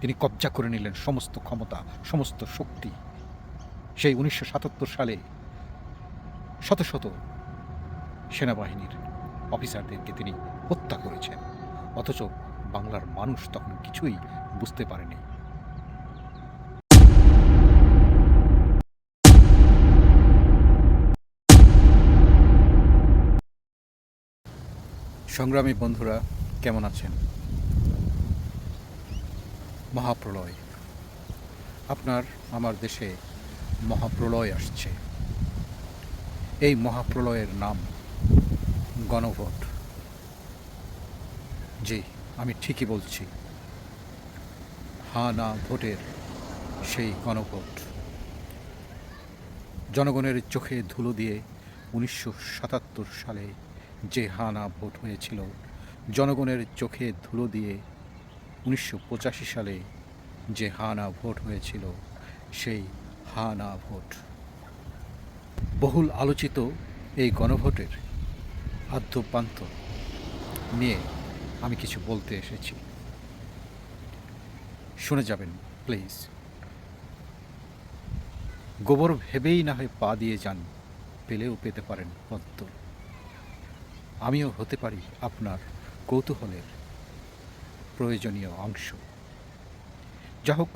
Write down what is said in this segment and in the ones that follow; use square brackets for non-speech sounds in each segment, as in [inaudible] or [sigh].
তিনি কবজা করে নিলেন সমস্ত ক্ষমতা, সমস্ত শক্তি। সেই উনিশশো সাতাত্তর সালে শত শত সেনাবাহিনীর অফিসারদেরকে তিনি হত্যা করেছেন। অথচ বাংলার মানুষ তখন কিছুই বুঝতে পারেনি। সংগ্রামী বন্ধুরা, কেমন আছেন? মহাপ্রলয়। আপনার, আমার দেশে মহাপ্রলয় আসছে। এই মহাপ্রলয়ের নাম গণভোট। জি, আমি ঠিকই বলছি। হা না ভোটের সেই গণভোট। জনগণের চোখে ধুলো দিয়ে উনিশশো সাতাত্তর সালে যে হা না ভোট হয়েছিল, জনগণের চোখে ধুলো দিয়ে উনিশশো পঁচাশি সালে যে হা না ভোট হয়েছিল, সেই হা না ভোট। বহুল আলোচিত এই গণভোটের আদ্যপান্ত নিয়ে আমি কিছু বলতে এসেছি। শুনে যাবেন, প্লিজ। গোবর ভেবেই না হয় পা দিয়ে যান, পেলেও পেতে পারেন পদ্ম আমিও হতে পারি আপনার কৌতূহলের প্রয়োজনীয় অংশ। যা হোক,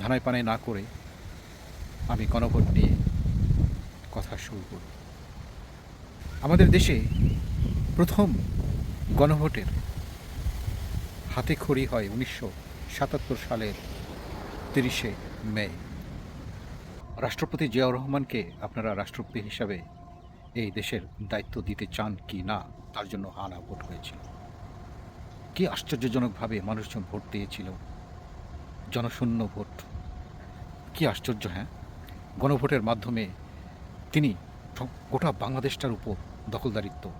ধানায় পানায় না করে আমি গণভোট নিয়ে কথা শুরু করব আমাদের দেশে প্রথম গণভোটের হাতে খড়ি হয় উনিশশো সাতাত্তর সালের তিরিশে মে। রাষ্ট্রপতি জিয়াউর রহমানকে আপনারা রাষ্ট্রপতি হিসাবে এই দেশের দায়িত্ব দিতে চান কি না, তার জন্য হানা ভোট হয়েছিল। কি আশ্চর্যজনকভাবে মানুষজন ভোট দিয়েছিল? জনশূন্য ভোট। কি আশ্চর্য হ্যাঁ? গণভোটের মাধ্যমে তিনি গোটা বাংলাদেশটার উপর দখলদারিত্ব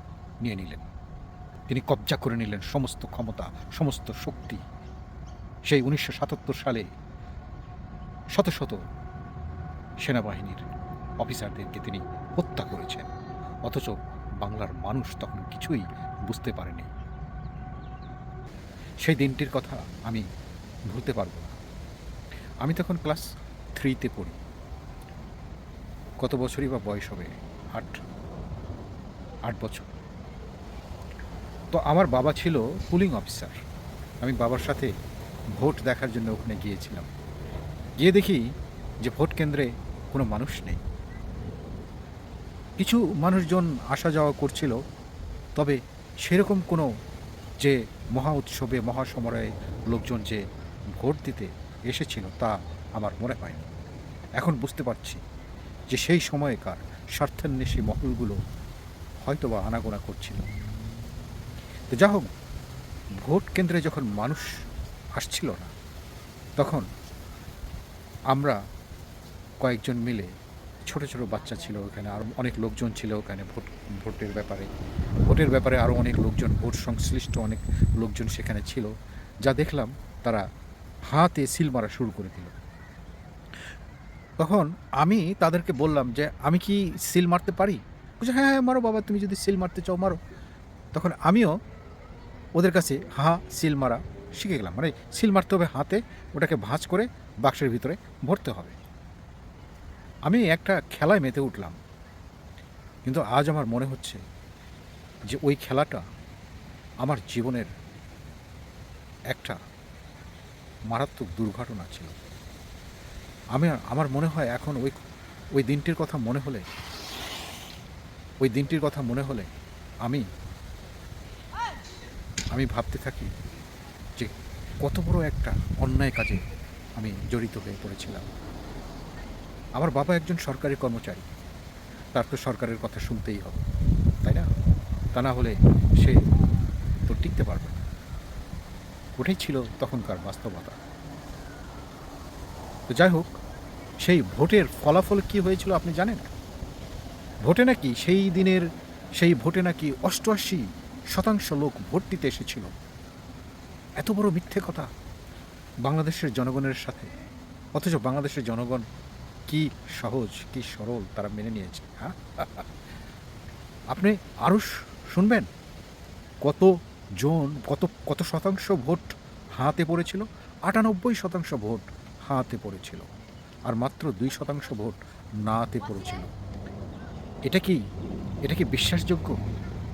নিয়ে নিলেন। তিনি কবজা করে নিলেন সমস্ত ক্ষমতা, সমস্ত শক্তি। সেই উনিশশো সাতাত্তর সালে শত শত সেনাবাহিনীর অফিসারদেরকে তিনি হত্যা করেছেন। অথচ বাংলার মানুষ তখন কিছুই বুঝতে পারেনি। সেই দিনটির কথা আমি ভুলতে পারব না। আমি তখন ক্লাস থ্রিতে পড়ি। কত বছরই বা বয়স হবে? আট আট বছর। তো আমার বাবা ছিল পুলিং অফিসার। আমি বাবার সাথে ভোট দেখার জন্য ওখানে গিয়েছিলাম। গিয়ে দেখি যে ভোট কেন্দ্রে কোনো মানুষ নেই। কিছু মানুষজন আসা যাওয়া করছিল, তবে সেরকম কোনো যে মহা উৎসবে মহাসমরায় লোকজন যে ভোট দিতে এসেছিল তা আমার মনে হয়নি। এখন বুঝতে পারছি যে সেই সময়কার স্বার্থান্বেষী মহলগুলো হয়তো বা আনাগোনা করছিল। তো যা হোক, ভোট কেন্দ্রে যখন মানুষ আসছিল না, তখন আমরা কয়েকজন মিলে ছোট ছোট বাচ্চা ছিল ওখানে আরও অনেক লোকজন ছিল ওখানে ভোট, ভোটের ব্যাপারে। ভোটের ব্যাপারে আরও অনেক লোকজন, ভোট সংশ্লিষ্ট অনেক লোকজন সেখানে ছিল। যা দেখলাম, তারা হাতে সিল মারা শুরু করে দিল। তখন আমি তাদেরকে বললাম যে, আমি কি সিল মারতে পারি? বলছে হ্যাঁ হ্যাঁ মারো বাবা, তুমি যদি সিল মারতে চাও, মারো। তখন আমিও ওদের কাছে হা, সিল মারা শিখে গেলাম। মানে সিল মারতে হবে হাতে, ওটাকে ভাঁজ করে বাক্সের ভিতরে ভরতে হবে। আমি একটা খেলায় মেতে উঠলাম। কিন্তু আজ আমার মনে হচ্ছে যে ওই খেলাটা আমার জীবনের একটা মারাত্মক দুর্ঘটনা ছিল। আমি আমার মনে হয় এখন ওই ওই দিনটির কথা মনে হলে, ওই দিনটির কথা মনে হলে আমি আমি ভাবতে থাকি যে কত বড় একটা অন্যায় কাজে আমি জড়িত হয়ে পড়েছিলাম। আমার বাবা একজন সরকারি কর্মচারী। তার তো সরকারের কথা শুনতেই হবে, তাই না? তা না হলে সে তো টিকতে পারবে না। ওটাই ছিল তখনকার বাস্তবতা। তো যাই হোক, সেই ভোটের ফলাফল কি হয়েছিল আপনি জানেন? ভোটে নাকি সেই দিনের, সেই ভোটে নাকি অষ্টআশি শতাংশ লোক ভোট দিতে এসেছিল। এত বড় মিথ্যে কথা বাংলাদেশের জনগণের সাথে। অথচ বাংলাদেশের জনগণ কি সহজ, কি সরল তারা মেনে নিয়েছে হ্যাঁ? আপনি আরও শুনবেন? কত জন, কত কত শতাংশ ভোট হাতে পড়েছিল? আটানব্বই শতাংশ ভোট হাতে পড়েছিল আর মাত্র দুই শতাংশ ভোট নাতে পড়েছিল। এটা কি এটা কি বিশ্বাসযোগ্য?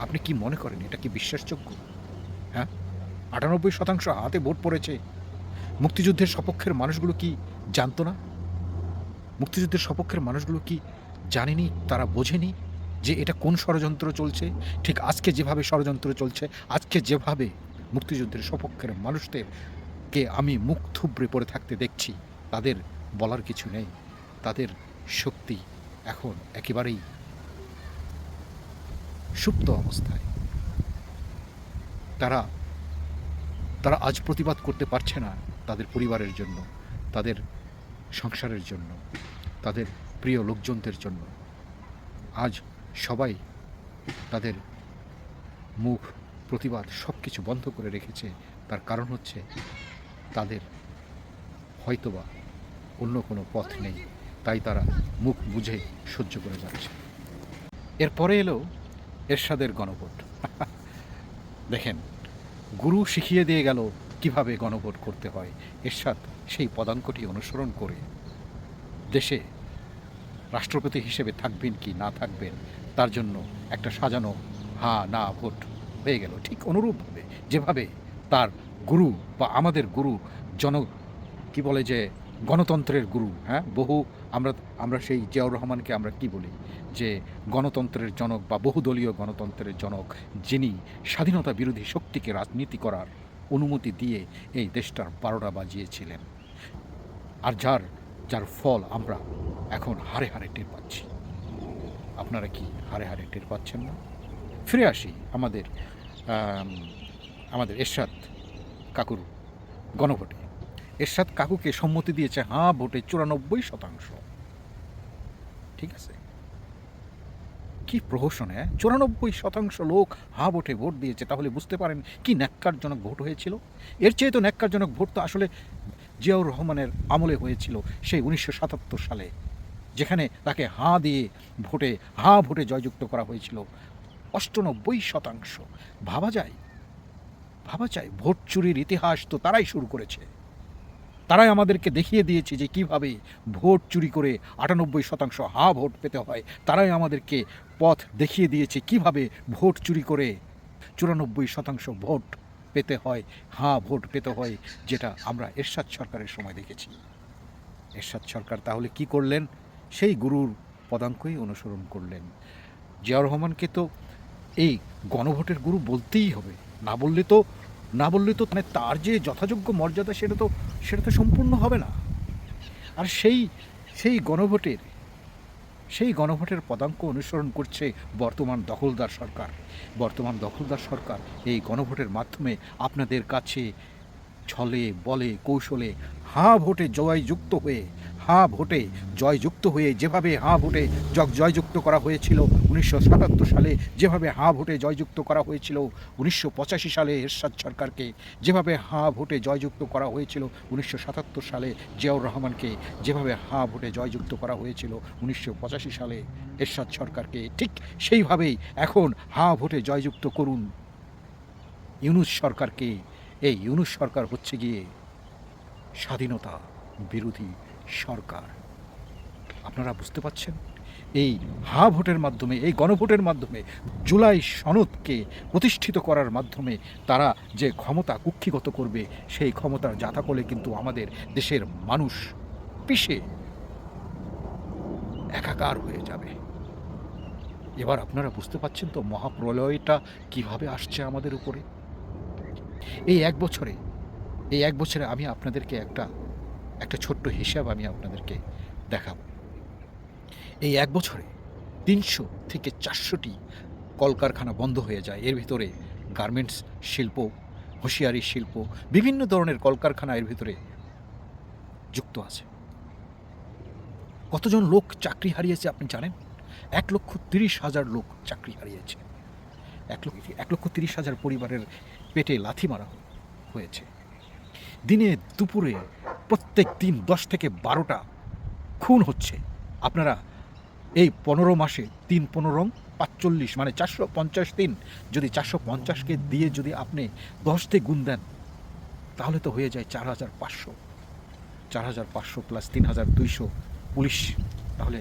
আপনি কি মনে করেন এটা কি বিশ্বাসযোগ্য? হ্যাঁ? আটানব্বই শতাংশ হাতে ভোট পড়েছে। মুক্তিযুদ্ধের সপক্ষের মানুষগুলো কি জানতো না? মুক্তিযুদ্ধের সপক্ষের মানুষগুলো কি জানেনি, তারা বোঝেনি যে এটা কোন ষড়যন্ত্র চলছে? ঠিক আজকে যেভাবে ষড়যন্ত্র চলছে, আজকে যেভাবে মুক্তিযুদ্ধের সপক্ষের মানুষদেরকে আমি মুখ থুবড়ে পড়ে থাকতে দেখছি, তাদের বলার কিছু নেই। তাদের শক্তি এখন একেবারেই সুপ্ত অবস্থায়। তারা তারা আজ প্রতিবাদ করতে পারছে না তাদের পরিবারের জন্য। তাদের সংসারের জন্য, তাদের প্রিয় লোকজনদের জন্য। আজ সবাই তাদের মুখ, প্রতিবাদ সব কিছু বন্ধ করে রেখেছে। তার কারণ হচ্ছে তাদের হয়তোবা অন্য কোনো পথ নেই। তাই তারা মুখ বুঝে সহ্য করে যাচ্ছে। এরপরে এলো এরশাদের গণভোট। [laughs] দেখেন, গুরু শিখিয়ে দিয়ে গেল কীভাবে গণভোট করতে হয়? এরশাদ সেই পদাঙ্কটি অনুসরণ করে। দেশে রাষ্ট্রপতি হিসেবে থাকবেন কি না থাকবেন, তার জন্য একটা সাজানো হা না ভোট হয়ে গেল। ঠিক অনুরূপভাবে যেভাবে তার গুরু বা আমাদের গুরু জন, কি বলে যে, গণতন্ত্রের গুরু হ্যাঁ? বহু আমরা আমরা সেই জিয়াউর রহমানকে আমরা কি বলি? যে গণতন্ত্রের জনক বা বহুদলীয় গণতন্ত্রের জনক যিনি স্বাধীনতা বিরোধী শক্তিকে রাজনীতি করার অনুমতি দিয়ে এই দেশটার বারোটা বাজিয়েছিলেন। আর যার যার ফল আমরা এখন হারে হারে টের পাচ্ছি। আপনারা কি হারে হারে টের পাচ্ছেন না? ফিরে আসি আমাদের আমাদের এরশাদ কাকুর গণভোটে। এরশাদ কাকুকে সম্মতি দিয়েছে, হাঁ, ভোটে চুরানব্বই শতাংশ। ঠিক আছে? কি প্রহসন? চুরানব্বই শতাংশ লোক হা ভোটে ভোট দিয়েছে, তাহলে বুঝতে পারেন কি ন্যাক্কারজনক ভোট হয়েছিল? এর চেয়ে তো ন্যাক্কারজনক ভোট তো আসলে জিয়াউর রহমানের আমলে হয়েছিল সেই উনিশশো সাতাত্তর সালে, যেখানে তাকে হাঁ দিয়ে ভোটে, হাঁ ভোটে জয়যুক্ত করা হয়েছিল। অষ্টানব্বই শতাংশ। ভাবা যায়? ভাবা যায়, ভোট চুরির ইতিহাস তো তারাই শুরু করেছে। তারাই আমাদেরকে দেখিয়ে দিয়েছে যে কীভাবে ভোট চুরি করে আটানব্বই শতাংশ হা ভোট পেতে হয়। তারাই আমাদেরকে পথ দেখিয়ে দিয়েছে কীভাবে ভোট চুরি করে চুরানব্বই শতাংশ ভোট পেতে হয়, হা ভোট পেতে হয়, যেটা আমরা এরশাদ সরকারের সময় দেখেছি। এরশাদ সরকার তাহলে কি করলেন? সেই গুরুর পদাঙ্কই অনুসরণ করলেন। জিয়াউর রহমানকে তো এই গণভোটের গুরু বলতেই হবে। না বললে তো না বললে তো মানে তার যে যথাযোগ্য মর্যাদা সেটা তো সেটা তো সম্পূর্ণ হবে না। আর সেই সেই গণভোটের সেই গণভোটের পদাঙ্ক অনুসরণ করছে বর্তমান দখলদার সরকার। বর্তমান দখলদার সরকার এই গণভোটের মাধ্যমে আপনাদের কাছে ছলে, বলে, কৌশলে হাঁ ভোটে জয়যুক্ত হয়ে হাঁ ভোটে জয়যুক্ত হয়ে যেভাবে হাঁ ভোটে জগ জয়যুক্ত করা হয়েছিল উনিশশো সাতাত্তর সালে, যেভাবে হাঁ ভোটে জয়যুক্ত করা হয়েছিল উনিশশো পঁচাশি সালে এরশাদ সরকারকে, যেভাবে হাঁ ভোটে জয়যুক্ত করা হয়েছিল উনিশশো সাতাত্তর সালে জিয়াউর রহমানকে, যেভাবে হাঁ ভোটে জয়যুক্ত করা হয়েছিল উনিশশো পঁচাশি সালে এরশাদ সরকারকে, ঠিক সেইভাবেই এখন হা ভোটে জয়যুক্ত করুন ইউনুস সরকারকে। এই ইউনুস সরকার হচ্ছে গিয়ে স্বাধীনতা বিরোধী সরকার। আপনারা বুঝতে পাচ্ছেন এই হা ভোটের মাধ্যমে, এই গণভোটের মাধ্যমে, জুলাই সনদকে প্রতিষ্ঠিত করার মাধ্যমে তারা যে ক্ষমতা কুক্ষিগত করবে, সেই ক্ষমতার জাতাকলে কিন্তু আমাদের দেশের মানুষ পিষে একাকার হয়ে যাবে। এবার আপনারা বুঝতে পাচ্ছেন তো মহাপ্রলয়টা কীভাবে আসছে আমাদের উপরে? এই এক বছরে, এই এক বছরে আমি আপনাদেরকে একটা একটা ছোট্ট হিসাব আমি আপনাদেরকে দেখাব। এই এক বছরে তিনশো থেকে চারশোটি কলকারখানা বন্ধ হয়ে যায়। এর ভিতরে গার্মেন্টস শিল্প, হুঁশিয়ারি শিল্প, বিভিন্ন ধরনের কলকারখানা এর ভিতরে যুক্ত আছে। কতজন লোক চাকরি হারিয়েছে আপনি জানেন? এক লক্ষ তিরিশ হাজার লোক চাকরি হারিয়েছে। এক লক্ষ এক লক্ষ তিরিশ হাজার পরিবারের পেটে লাথি মারা হয়েছে। দিনে দুপুরে প্রত্যেক দিন দশ থেকে বারোটা খুন হচ্ছে। আপনারা এই পনেরো মাসে তিন পনেরো, পাঁচচল্লিশ মানে চারশো পঞ্চাশ দিন যদি চারশো পঞ্চাশকে দিয়ে যদি আপনি দশ দিয়ে গুণ দেন, তাহলে তো হয়ে যায় চার হাজার পাঁচশো। চার হাজার পাঁচশো প্লাস তিন হাজার দুইশো পুলিশ তাহলে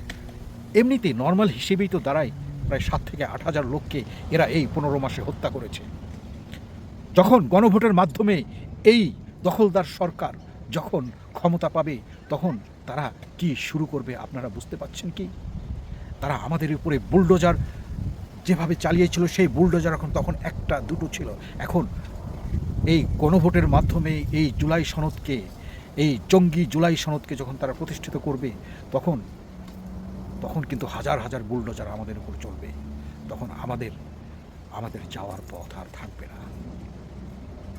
এমনিতেই নর্মাল হিসেবেই তো দাঁড়ায় প্রায় সাত থেকে আট হাজার লোককে এরা এই পনেরো মাসে হত্যা করেছে। যখন গণভোটের মাধ্যমে এই দখলদার সরকার যখন ক্ষমতা পাবে, তখন তারা কি শুরু করবে আপনারা বুঝতে পাচ্ছেন কি? তারা আমাদের উপরে বুলডোজার যেভাবে চালিয়েছিল, সেই বুলডোজার এখন তখন একটা, দুটো ছিল। এখন এই গণভোটের মাধ্যমে এই জুলাই সনদকে, এই জঙ্গি জুলাই সনদকে যখন তারা প্রতিষ্ঠিত করবে, তখন তখন কিন্তু হাজার হাজার বুলডোজার আমাদের উপর চলবে। তখন আমাদের আমাদের যাওয়ার পথ আর থাকবে না।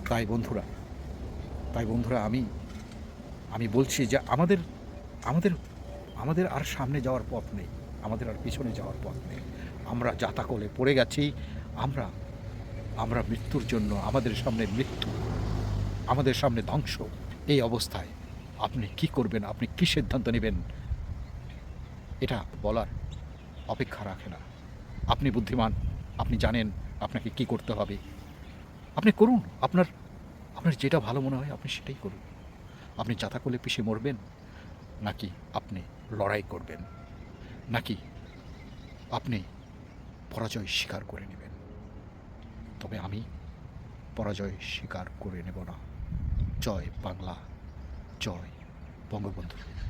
তাই বন্ধুরা তাই বন্ধুরা আমি আমি বলছি যে আমাদের আমাদের আমাদের আর সামনে যাওয়ার পথ নেই। আমাদের আর পিছনে যাওয়ার পথ নেই। আমরা জাতাকলে পড়ে গেছি। আমরা আমরা মৃত্যুর জন্য, আমাদের সামনে মৃত্যু, আমাদের সামনে ধ্বংস। এই অবস্থায় আপনি কি করবেন? আপনি কি সিদ্ধান্ত নেবেন? এটা বলার অপেক্ষা রাখে না। আপনি বুদ্ধিমান, আপনি জানেন আপনাকে কি করতে হবে। আপনি করুন। আপনার আপনার যেটা ভালো মনে হয় আপনি সেটাই করুন। আপনি চাতা কোলে পিষে মরবেন? নাকি আপনি লড়াই করবেন? নাকি আপনি পরাজয় স্বীকার করে নেবেন? তবে আমি পরাজয় স্বীকার করে নেব না। জয় বাংলা, জয় বঙ্গবন্ধু।